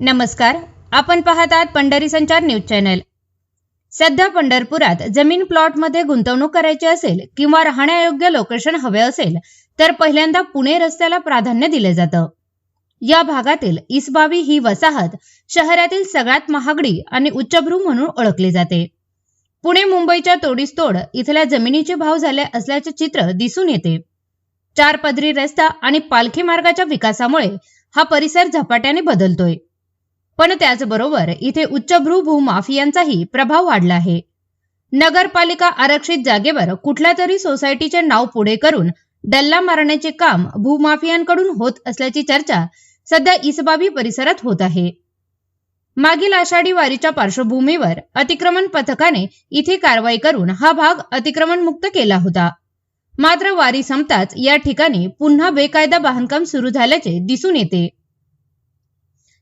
नमस्कार. आपण पाहतात पंढरी संचार न्यूज चॅनल. सध्या पंढरपुरात जमीन प्लॉटमध्ये गुंतवणूक करायची असेल किंवा राहण्यायोग्य लोकेशन हवे असेल तर पहिल्यांदा पुणे रस्त्याला प्राधान्य दिले जातं. या भागातील इसबावी ही वसाहत शहरातील सगळ्यात महागडी आणि उच्चभ्रू म्हणून ओळखली जाते. पुणे मुंबईच्या तोडीस तोड इथल्या जमिनीचे भाव झाले असल्याचे चित्र दिसून येते. चार पदरी रस्ता आणि पालखी मार्गाच्या विकासामुळे हा परिसर झपाट्याने बदलतोय. पण त्याचबरोबर इथे उच्चभ्रू भूमाफियांचाही प्रभाव वाढला आहे. नगरपालिका आरक्षित जागेवर कुठल्या तरी सोसायटीचे नाव पुढे करून डल्ला मारण्याचे काम भूमाफियांकडून होत असल्याची चर्चा सध्या इसबाबी परिसरात होत आहे. मागील आषाढी वारीच्या पार्श्वभूमीवर अतिक्रमण पथकाने इथे कारवाई करून हा भाग अतिक्रमण मुक्त केला होता. मात्र वारी संपताच या ठिकाणी पुन्हा बेकायदा बांधकाम सुरू झाल्याचे दिसून येते.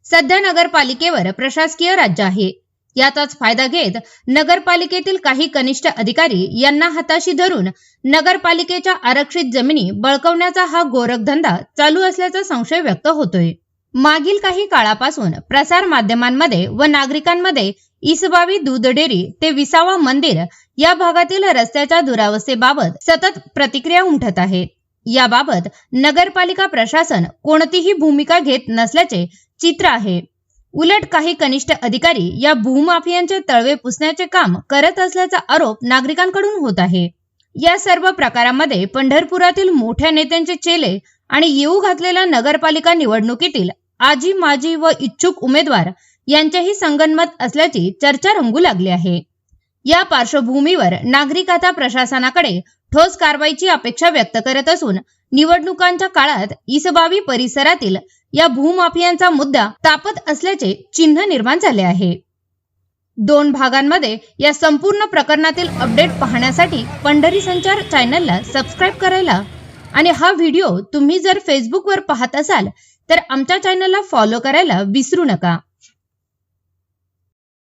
सध्या नगरपालिकेवर प्रशासकीय राज्य आहे. याचाच फायदा घेत नगरपालिकेतील काही कनिष्ठ अधिकारी यांना हाताशी धरून नगरपालिकेच्या आरक्षित जमिनी बळकवण्याचा हा गोरखधंदा चालू असल्याचा संशय व्यक्त होतोय. मागील काही काळापासून प्रसार माध्यमांमध्ये व नागरिकांमध्ये इसबावी दूध डेअरी ते विसावा मंदिर या भागातील रस्त्याच्या दुरावस्थेबाबत सतत प्रतिक्रिया उमटत आहेत याबाबत नगरपालिका प्रशासन कोणतीही भूमिका घेत नसल्याचे चित्र आहे. उलट काही कनिष्ठ अधिकारी या भूमाफियांचे तळवे पुसण्याचे काम करत असल्याचा आरोप नागरिकांकडून होत आहे. या सर्व प्रकारामध्ये पंढरपुरातील मोठ्या नेत्यांचे चेले आणि येऊ घातलेल्या नगरपालिका निवडणुकीतील आजी माजी व इच्छुक उमेदवार यांच्याही संगनमत असल्याची चर्चा रंगू लागली आहे. या पार्श्वभूमीवर नागरिक आता प्रशासनाकडे ठोस कारवाईची अपेक्षा व्यक्त करत असून निवडणुकांच्या काळात इसबावी परिसरातील या भूमाफियांचा मुद्दा तापत असल्याचे चिन्ह निर्माण झाले आहे. दोन भागांमध्ये या संपूर्ण प्रकरणातील अपडेट पाहण्यासाठी पंढरी संचार चॅनलला सबस्क्राईब करायला आणि हा व्हिडिओ तुम्ही जर फेसबुकवर पाहत असाल तर आमच्या चॅनलला फॉलो करायला विसरू नका.